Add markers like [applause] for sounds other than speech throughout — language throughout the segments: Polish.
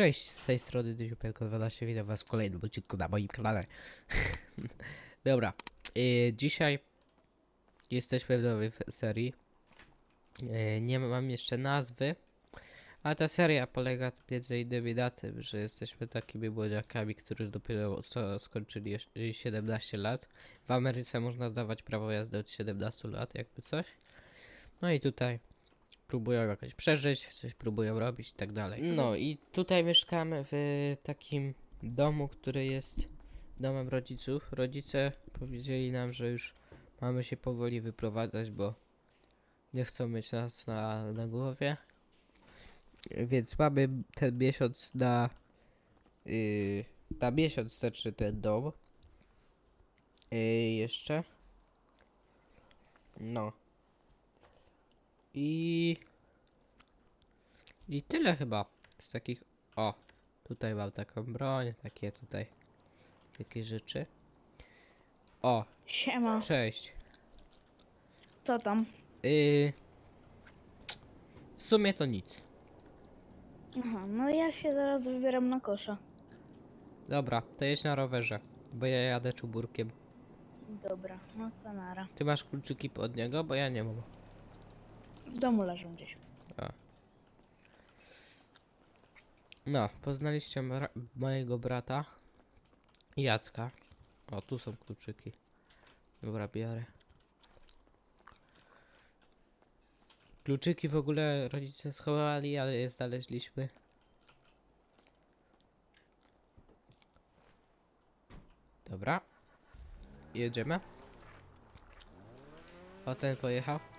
Cześć, z tej strony Dyziupełko 12, witam was w kolejnym odcinku na moim kanale. [laughs] Dobra, yy, dzisiaj jesteśmy w nowej serii. Yy, nie mam jeszcze nazwy, a ta seria polega między innymi na tym, że jesteśmy takimi młodziakami, którzy dopiero co skończyli jeż- y, 17 lat. W Ameryce można zdawać prawo jazdy od 17 lat, jakby coś. No i tutaj próbują jakoś przeżyć, coś próbują robić i tak dalej. No i tutaj mieszkamy w takim domu, który jest domem rodziców. Rodzice powiedzieli nam, że już mamy się powoli wyprowadzać, bo nie chcą mieć nas na, na głowie. Więc mamy ten miesiąc na yy, na miesiąc znaczy ten dom. Yy, jeszcze. No. I i tyle chyba z takich. O, tutaj mam taką broń, takie tutaj takie rzeczy. O, Siema, cześć. co tam? Yy, w sumie to nic. Aha, no ja się zaraz wybieram na kosza. Dobra, to jedź na rowerze, bo ja jadę czuburkiem. Dobra, no to nara. Ty masz kluczyki od niego, bo ja nie mam. W domu leżą gdzieś. A. No, poznaliście mojego brata Jacka. O, tu są kluczyki. Dobra, biorę. Kluczyki w ogóle rodzice schowali, ale je znaleźliśmy. Dobra. Jedziemy. O, ten pojechał.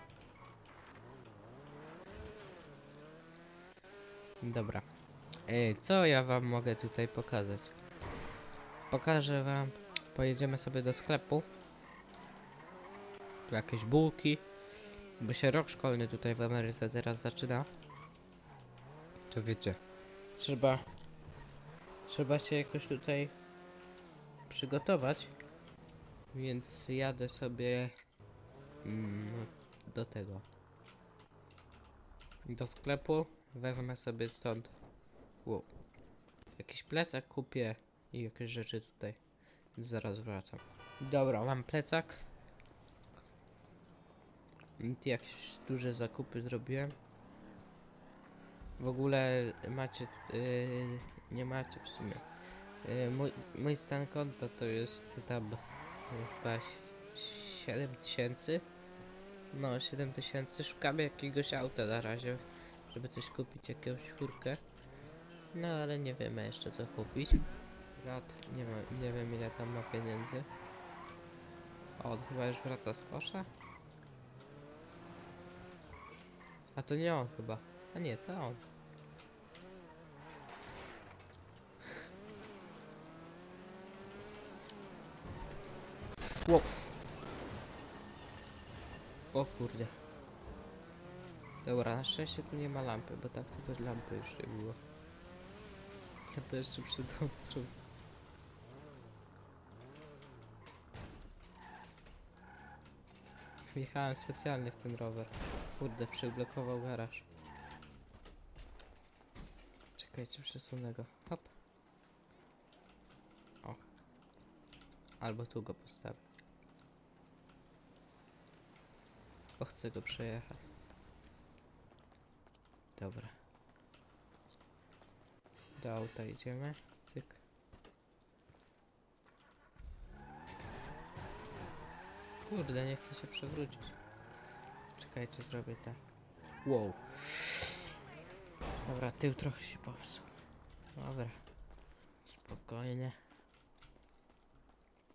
Dobra. Ej, co ja wam mogę tutaj pokazać? Pokażę wam. Pojedziemy sobie do sklepu. Tu jakieś bułki. Bo się rok szkolny tutaj w Ameryce teraz zaczyna. To wiecie. Trzeba. Trzeba się jakoś tutaj przygotować. Więc jadę sobie mm, do tego. Do sklepu. Wezmę sobie stąd. Wow. Jakiś plecak kupię i jakieś rzeczy tutaj. Zaraz wracam. Dobra, mam plecak. Jakieś duże zakupy zrobiłem. W ogóle macie. Yy, nie macie w sumie. Yy, mój, mój stan konta to jest tam chyba 7 tysięcy. No, 7 tysięcy. Szukamy jakiegoś auta na razie żeby coś kupić, jakąś czwórkę. No ale nie wiemy jeszcze co kupić. Brat, nie, ma, nie wiem ile tam ma pieniędzy. On chyba już wraca z kosza? A to nie on chyba. A nie, to on. [laughs] Wow. O kurde. Dobra, na szczęście tu nie ma lampy, bo tak to bez lampy już nie było. Ja to jeszcze przy domu zrobię. Wjechałem specjalnie w ten rower. Kurde, przyblokował garaż. Czekajcie, przesunę go. Hop. O. Albo tu go postawię. Bo chcę go przejechać. Dobra. Do auta idziemy. Cyk. Kurde, nie chcę się przewrócić. Czekajcie, zrobię tak. Wow. Dobra, tył trochę się popsuł. Dobra. Spokojnie.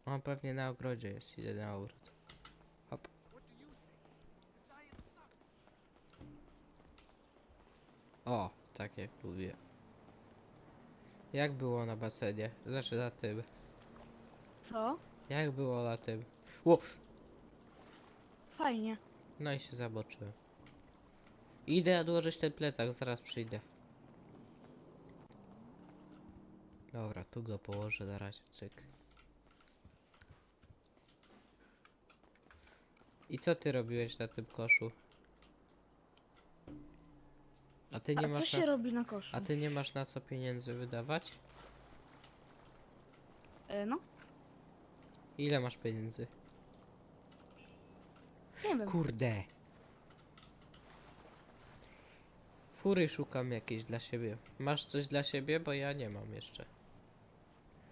On pewnie na ogrodzie jest, idę na ogród. O, tak jak mówię. Jak było na basenie? Znaczy na tym. Co? Jak było na tym? Ło! Fajnie. No i się zaboczyłem. Idę odłożyć ten plecak, zaraz przyjdę. Dobra, tu go położę na razie, cyk. I co ty robiłeś na tym koszu? A ty nie A co masz się na... robi na koszu? A ty nie masz na co pieniędzy wydawać? E, no, Ile masz pieniędzy? nie wiem. Kurde. Fury szukam jakieś dla siebie. Masz coś dla siebie? Bo ja nie mam jeszcze.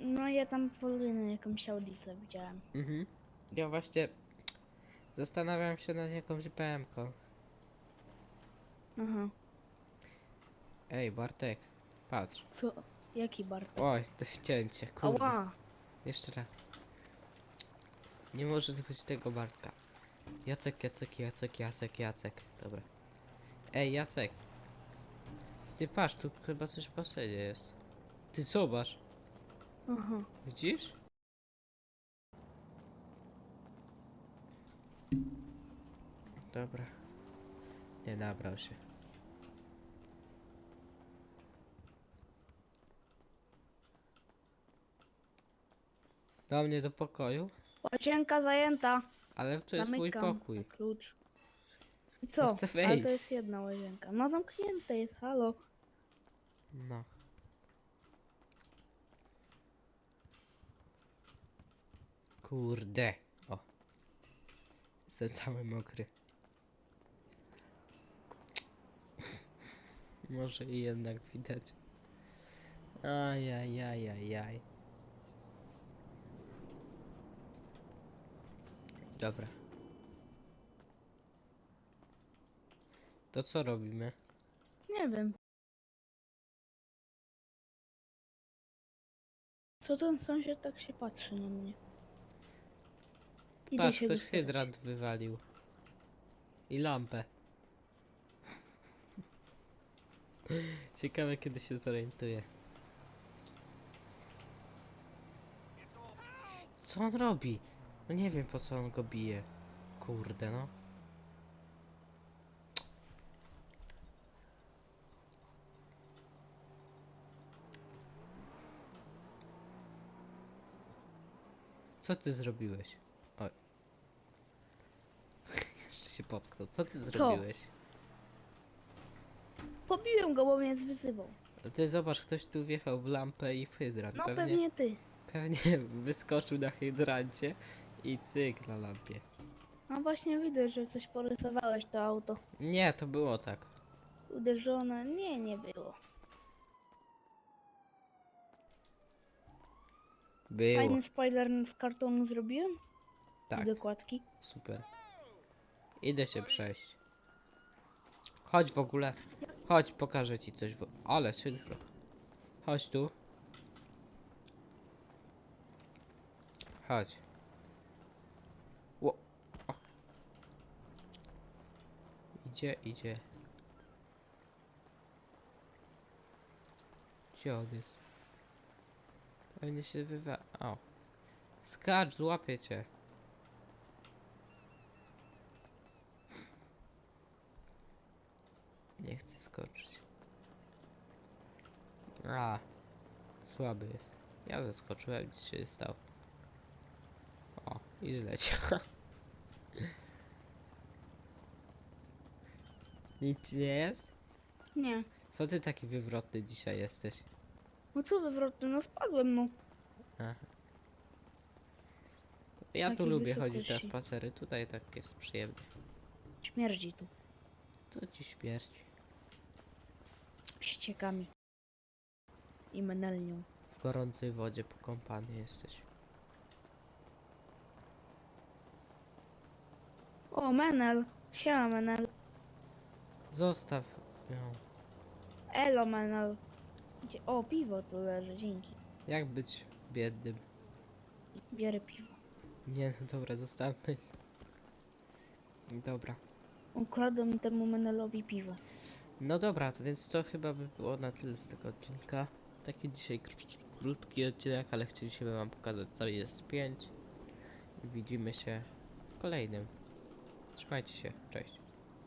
No ja tam poliny jakąś audicę widziałem. Mhm. Ja właśnie zastanawiam się nad jakąś BM-ką. Aha. Ej, Bartek, patrz. Co? Jaki bar? Oj, to cięcie, kurde. Ała! Jeszcze raz. Nie może być tego Bartka. Jacek, Jacek, Jacek, Jacek, Jacek. Dobra. Ej, Jacek. Ty patrz, tu chyba coś w basenie jest. Ty zobacz. Aha. Widzisz? Dobra. Nie nabrał się. Do mnie do pokoju? Łazienka zajęta. Ale to jest mój Zamykam pokój. na klucz. I co? chcę Ale wejść. to jest jedna łazienka. No zamknięte jest, halo. No. Kurde. O. Jestem cały mokry. Może i jednak widać. Ajajajajaj. Dobra. To co robimy? Nie wiem. Co ten sąsiad tak się patrzy na mnie? Idę Patrz, się ktoś wyspać. hydrant wywalił. I lampę. [laughs] Ciekawe kiedy się zorientuje. Co on robi? No nie wiem po co on go bije. Kurde no. Co ty zrobiłeś? Oj. [laughs] Jeszcze się potknął. Co ty zrobiłeś? Pobiłem go, bo mnie zwyzywał. No Ty zobacz, ktoś tu wjechał w lampę i w hydrant. No pewnie, pewnie ty. pewnie [laughs] wyskoczył na hydrancie i cyk na lampie. No właśnie widzę, że coś porysowałeś to auto. Nie, to było tak. Uderzone. Nie, nie było. Było. Fajny spoiler z kartonu zrobiłem. Tak, dokładki. super. Idę się przejść. Chodź w ogóle. Chodź, pokażę ci coś. W... Ale synchro. Chodź tu. Chodź. Ło. O. Idzie, idzie. Gdzie on jest? Pewnie się wywa... O. Skacz, złapię cię. Nie chcę skoczyć. A, słaby jest. Ja zaskoczyłem, nic się stało. O, i zleciał. [laughs] Nic ci nie jest? Nie. Co ty taki wywrotny dzisiaj jesteś? No co wywrotny? No spadłem, no. Aha. Ja tu Takiej lubię chodzić na wysokości. spacery, tutaj tak jest przyjemnie. Śmierdzi tu. Co ci śmierci? Ściekami. I menelnią. W gorącej wodzie pokąpany jesteś. O, menel. Siema, menel. Zostaw ją. Elo, menel. Gdzie? O, piwo tu leży, dzięki. Jak być biednym? Bierę piwo. Nie, no dobra, zostawmy. Dobra. Ukradłem temu menelowi piwo. No dobra, to więc to chyba by było na tyle z tego odcinka. Taki dzisiaj kró- krótki odcinek, ale chcieliśmy wam pokazać co jest 5. I widzimy się w kolejnym. Trzymajcie się, cześć.